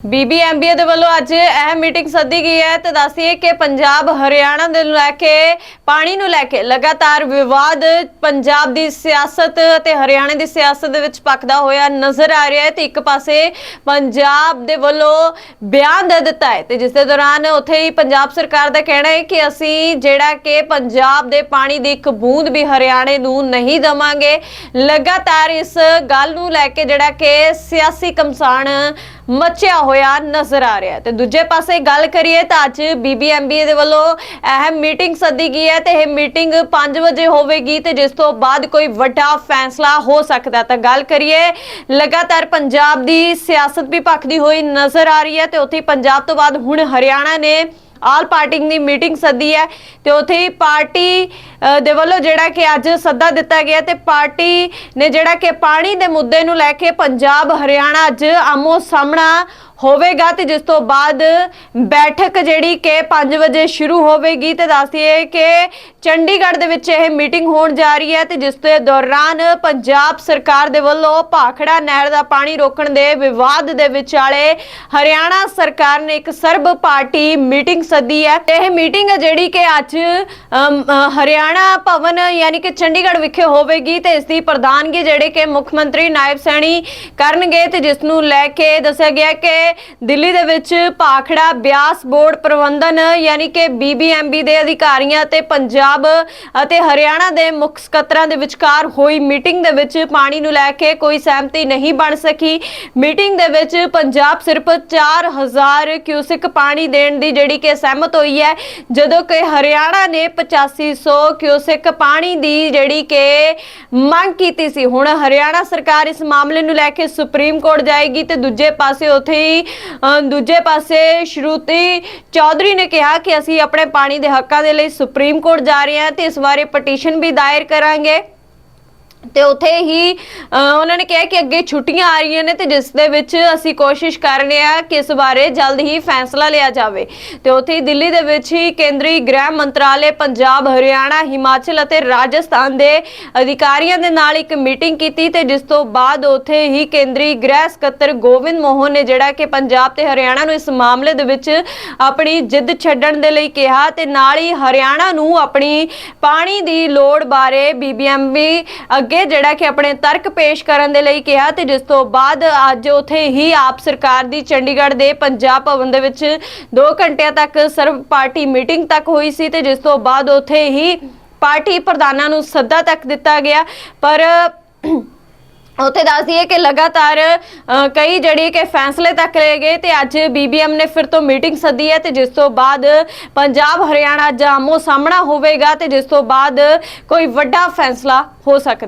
ਬੀਬੀਐਮਬੀਏ ਦੇ ਵੱਲੋਂ ਅੱਜ ਅਹਿਮ ਮੀਟਿੰਗ ਸੱਦੀ ਗਈ ਹੈ ਤੇ ਦੱਸੀਏ ਕਿ ਪੰਜਾਬ ਹਰਿਆਣਾ ਦੇ ਲੈ ਕੇ, ਪਾਣੀ ਨੂੰ ਲੈ ਕੇ ਲਗਾਤਾਰ ਵਿਵਾਦ ਪੰਜਾਬ ਦੀ ਸਿਆਸਤ ਅਤੇ ਹਰਿਆਣਾ ਦੀ ਸਿਆਸਤ ਦੇ ਵਿੱਚ ਪੱਕਦਾ ਹੋਇਆ ਨਜ਼ਰ ਆ ਰਿਹਾ ਹੈ ਤੇ ਇੱਕ ਪਾਸੇ ਪੰਜਾਬ ਦੇ ਵੱਲੋਂ ਬਿਆਨ ਦੇ ਦਿੱਤਾ ਹੈ ਤੇ ਜਿਸ ਦੇ ਦੌਰਾਨ ਉੱਥੇ ਹੀ ਪੰਜਾਬ ਸਰਕਾਰ ਦਾ ਕਹਿਣਾ ਹੈ ਕਿ ਅਸੀਂ ਜਿਹੜਾ ਕਿ ਪੰਜਾਬ ਦੇ ਪਾਣੀ ਦੀ ਇੱਕ ਬੂੰਦ ਵੀ ਹਰਿਆਣੇ ਨੂੰ ਨਹੀਂ ਦਵਾਂਗੇ। ਲਗਾਤਾਰ ਇਸ ਗੱਲ ਨੂੰ ਲੈ ਕੇ ਜਿਹੜਾ ਕਿ ਸਿਆਸੀ ਕਮਸਾਨ ਮਚਿਆ ਹੋਇਆ ਨਜ਼ਰ ਆ ਰਿਹਾ ਤੇ ਦੂਜੇ ਪਾਸੇ ਗੱਲ ਕਰੀਏ ਤਾਂ ਅੱਜ ਬੀਬੀਐਮਬੀਏ ਦੇ ਵੱਲੋਂ ਅਹਿਮ ਮੀਟਿੰਗ ਸੱਦੀ ਗਈ ਹੈ ਤੇ ਇਹ ਮੀਟਿੰਗ 5 ਵਜੇ ਹੋਵੇਗੀ ਤੇ ਜਿਸ ਤੋਂ ਬਾਅਦ ਕੋਈ ਵੱਡਾ ਫੈਸਲਾ ਹੋ ਸਕਦਾ ਤਾਂ ਗੱਲ ਕਰੀਏ, ਲਗਾਤਾਰ ਪੰਜਾਬ ਦੀ ਸਿਆਸਤ ਵੀ ਭਖਦੀ ਹੋਈ ਨਜ਼ਰ ਆ ਰਹੀ ਹੈ ਤੇ ਉੱਥੇ ਪੰਜਾਬ ਤੋਂ ਬਾਅਦ ਹੁਣ ਹਰਿਆਣਾ ਨੇ ਆਲ ਪਾਰਟੀ ਦੀ ਮੀਟਿੰਗ ਸੱਦੀ ਹੈ ਤੇ ਉੱਥੇ ਹੀ ਪਾਰਟੀ ਅ, ਦੇ ਵੱਲੋਂ ਜਿਹੜਾ ਕਿ ਅੱਜ ਸੱਦਾ ਦਿੱਤਾ ਗਿਆ ਤੇ ਪਾਰਟੀ ਨੇ ਜਿਹੜਾ ਕਿ ਪਾਣੀ ਦੇ ਮੁੱਦੇ ਨੂੰ ਲੈ ਕੇ ਪੰਜਾਬ ਹਰਿਆਣਾ ਅੱਜ ਆਮੋ ਸਾਹਮਣਾ ਹੋਵੇਗਾ ਤੇ ਜਿਸ ਤੋਂ ਬਾਅਦ ਬੈਠਕ ਜਿਹੜੀ ਕਿ 5 ਵਜੇ ਸ਼ੁਰੂ ਹੋਵੇਗੀ ਤੇ ਦੱਸਦੀਏ ਕਿ ਚੰਡੀਗੜ੍ਹ ਦੇ ਵਿੱਚ ਇਹ ਮੀਟਿੰਗ ਹੋਣ ਜਾ ਰਹੀ ਹੈ ਤੇ ਜਿਸ ਦੇ ਦੌਰਾਨ ਪੰਜਾਬ ਸਰਕਾਰ ਦੇ ਵੱਲੋਂ ਭਾਖੜਾ ਨਹਿਰ ਦਾ ਪਾਣੀ ਰੋਕਣ ਦੇ ਵਿਵਾਦ ਦੇ ਵਿਚਾਲੇ ਹਰਿਆਣਾ ਸਰਕਾਰ ਨੇ ਇੱਕ ਸਰਬ ਪਾਰਟੀ ਮੀਟਿੰਗ ਸੱਦੀ ਹੈ। ਤੇ ਇਹ ਮੀਟਿੰਗ ਹੈ ਜਿਹੜੀ ਕਿ ਅੱਜ ਹਰਿਆਣਾ ਭਵਨ ਯਾਨੀ ਕਿ ਚੰਡੀਗੜ੍ਹ ਵਿਖੇ ਹੋਵੇਗੀ ਤੇ ਇਸ ਦੀ ਪ੍ਰਧਾਨਗੀ ਜਿਹੜੇ ਕਿ ਮੁੱਖ ਮੰਤਰੀ ਨਾਇਬ ਸੈਣੀ ਕਰਨਗੇ ਤੇ ਜਿਸ ਨੂੰ ਲੈ ਕੇ ਦੱਸਿਆ ਗਿਆ ਕਿ ਦਿੱਲੀ ਦੇ ਵਿੱਚ ਭਾਖੜਾ ਬਿਆਸ ਬੋਰਡ ਪ੍ਰਬੰਧਨ ਯਾਨੀ ਕਿ ਬੀਬੀਐਮਬੀ ਦੇ ਅਧਿਕਾਰੀਆਂ ਤੇ ਪੰਜਾਬ ਅਤੇ ਹਰਿਆਣਾ ਦੇ ਮੁੱਖ ਸਕੱਤਰਾਂ ਦੇ ਵਿਚਕਾਰ ਹੋਈ ਮੀਟਿੰਗ ਦੇ ਵਿੱਚ ਪਾਣੀ ਨੂੰ ਲੈ ਕੇ ਕੋਈ ਸਹਿਮਤੀ ਨਹੀਂ ਬਣ ਸਕੀ। ਮੀਟਿੰਗ ਦੇ ਵਿੱਚ ਪੰਜਾਬ ਸਿਰਫ 4000 ਕਿਊਸਿਕ ਪਾਣੀ ਦੇਣ ਦੀ ਜਿਹੜੀ ਕਿ ਸਹਿਮਤ ਹੋਈ ਹੈ, ਜਦੋਂ ਕਿ ਹਰਿਆਣਾ ਨੇ 8500 ਕਿਊਸਿਕ ਪਾਣੀ ਦੀ ਜਿਹੜੀ ਕਿ ਮੰਗ ਕੀਤੀ ਸੀ। ਹੁਣ ਹਰਿਆਣਾ ਸਰਕਾਰ ਇਸ ਮਾਮਲੇ ਨੂੰ ਲੈ ਕੇ ਸੁਪਰੀਮ ਕੋਰਟ ਜਾਏਗੀ ਤੇ ਦੂਜੇ ਪਾਸੇ ਉੱਥੇ ਹੀ ਅ, ਦੂਜੇ ਪਾਸੇ ਸ਼ਰੂਤੀ ਚੌਧਰੀ ਨੇ ਕਿਹਾ ਕਿ ਅਸੀਂ ਆਪਣੇ ਪਾਣੀ ਦੇ ਹੱਕਾਂ ਦੇ ਲਈ ਸੁਪਰੀਮ ਕੋਰਟ ਜਾ ਰਹੇ ਹਾਂ ਤੇ ਇਸ ਬਾਰੇ ਪਟੀਸ਼ਨ ਵੀ ਦਾਇਰ ਕਰਾਂਗੇ। ਤੇ ਉੱਥੇ ਹੀ ਉਹਨਾਂ ਨੇ ਕਿਹਾ ਕਿ ਅੱਗੇ ਛੁੱਟੀਆਂ ਆ ਰਹੀਆਂ ਨੇ ਤੇ ਜਿਸ ਦੇ ਵਿੱਚ ਅਸੀਂ ਕੋਸ਼ਿਸ਼ ਕਰ ਰਹੇ ਹਾਂ ਕਿ ਇਸ ਬਾਰੇ ਜਲਦ ਹੀ ਫੈਸਲਾ ਲਿਆ ਜਾਵੇ। ਤੇ ਉੱਥੇ ਹੀ ਦਿੱਲੀ ਦੇ ਵਿੱਚ ਹੀ ਕੇਂਦਰੀ ਗ੍ਰਹਿ ਮੰਤਰਾਲੇ ਪੰਜਾਬ, ਹਰਿਆਣਾ, ਹਿਮਾਚਲ ਅਤੇ ਰਾਜਸਥਾਨ ਦੇ ਅਧਿਕਾਰੀਆਂ ਦੇ ਨਾਲ ਇੱਕ ਮੀਟਿੰਗ ਕੀਤੀ ਤੇ ਜਿਸ ਤੋਂ ਬਾਅਦ ਉੱਥੇ ਹੀ ਕੇਂਦਰੀ ਗ੍ਰਹਿ ਸਕੱਤਰ ਗੋਬਿੰਦ ਮੋਹਨ ਨੇ ਜਿਹੜਾ ਕਿ ਪੰਜਾਬ ਤੇ ਹਰਿਆਣਾ ਨੂੰ ਇਸ ਮਾਮਲੇ ਦੇ ਵਿੱਚ ਆਪਣੀ ਜਿੱਦ ਛੱਡਣ ਦੇ ਲਈ ਕਿਹਾ ਤੇ ਨਾਲ ਹੀ ਹਰਿਆਣਾ ਨੂੰ ਆਪਣੀ ਪਾਣੀ ਦੀ ਲੋੜ ਬਾਰੇ ਬੀਬੀਐਮਬੀ ਅੱਗੇ ਜਿਹੜਾ ਕਿ ਆਪਣੇ ਤਰਕ ਪੇਸ਼ ਕਰਨ ਦੇ ਲਈ ਕਿਹਾ ਤੇ ਜਿਸ ਤੋਂ ਬਾਅਦ ਅੱਜ ਉੱਥੇ ਹੀ ਆਪ ਸਰਕਾਰ ਦੀ ਚੰਡੀਗੜ੍ਹ ਦੇ ਪੰਜਾਬ ਭਵਨ ਦੇ ਵਿੱਚ 2 ਘੰਟਿਆਂ ਤੱਕ ਸਰਵ ਪਾਰਟੀ ਮੀਟਿੰਗ ਤੱਕ ਹੋਈ ਸੀ ਤੇ ਜਿਸ ਤੋਂ ਬਾਅਦ ਉੱਥੇ ਹੀ ਪਾਰਟੀ ਪ੍ਰਧਾਨਾਂ ਨੂੰ ਸੱਦਾ ਤੱਕ ਦਿੱਤਾ ਗਿਆ। ਪਰ ਉੱਥੇ ਦੱਸ ਦਈਏ ਕਿ ਲਗਾਤਾਰ ਕਈ ਜਿਹੜੀ ਕਿ ਫੈਸਲੇ ਤੱਕ ਲਏ ਗਏ ਤੇ ਅੱਜ ਬੀਬੀਐਮ ਨੇ ਫਿਰ ਤੋਂ ਮੀਟਿੰਗ ਸੱਦੀ ਹੈ ਤੇ ਜਿਸ ਤੋਂ ਬਾਅਦ ਪੰਜਾਬ ਹਰਿਆਣਾ ਜਾਮੋ ਸਾਹਮਣਾ ਹੋਵੇਗਾ ਤੇ ਜਿਸ ਤੋਂ ਬਾਅਦ ਕੋਈ ਵੱਡਾ ਫੈਸਲਾ ਹੋ ਸਕਦਾ।